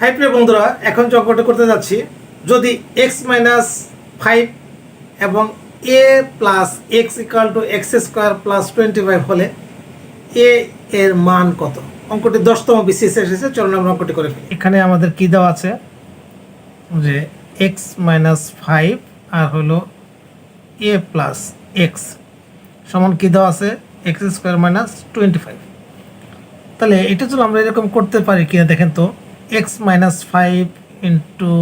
High প্রিয় বন্ধুরা, এখন অঙ্কটা করতে যাচ্ছি। যদি এক্স মাইনাস ফাইভ এবং a plus x equal to x square plus twenty five হলে এ এর মান কত? অঙ্কটি দশতম বিসিএস এসেছে, চলুন আমরা অঙ্কটি করে এখানে আমাদের কি দেওয়া আছে? যে এক্স মাইনাস ফাইভ আর হলো এ প্লাস এক্স সমান কি দেওয়া আছে? X square minus twenty five তাহলে এটা যদি আমরা এরকম করতে পারি কিনা দেখেন তো। X minus five into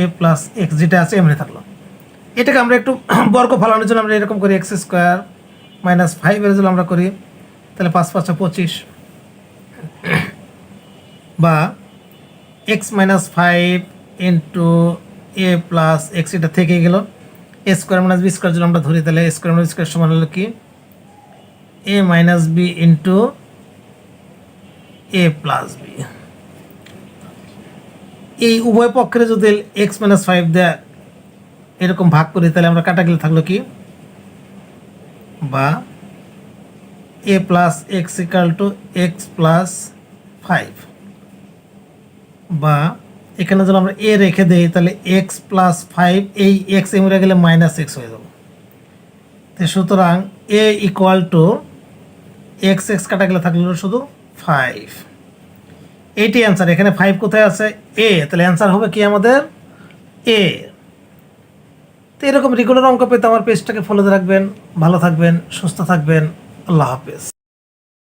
a plus x যেটা আছে, এমনি থাকল। এটাকে আমরা একটু বর্গ ফলানোর জন্য আমরা এরকম করি এক্স স্কোয়ার মাইনাস ফাইভের যদি আমরা করি, তাহলে পাঁচ পাঁচটা পঁচিশ। বা x minus five into a plus x এটা থেকে গেল। A square minus b square যদি আমরা ধরি, তাহলে এ স্কোয়ার মাইনাস স্কোয়ার সমান হলো কি? A minus b into a plus b এই উভয় পক্ষের যদি এক্স মাইনাস ফাইভ দেয়, এরকম ভাগ করি, তাহলে আমরা কাটা গেলে থাকল কি? বা a plus x equal to x plus five বা এখানে যদি আমরা এ রেখে দিই, তাহলে এক্স প্লাস ফাইভ এই এক্স এমরে গেলে মাইনাস এক্স হয়ে যাবে। তো সুতরাং a equal to x x কাটা গেলে থাকল শুধু ফাইভ এইটি অ্যান্সার এখানে ফাইভ কোথায় আছে? এ তাহলে অ্যান্সার হবে কি আমাদের? এ তো এরকম রেগুলার অঙ্ক পেতে আমার পেজটাকে ফলোতে রাখবেন, ভালো থাকবেন, সুস্থ থাকবেন, আল্লাহ হাফেজ।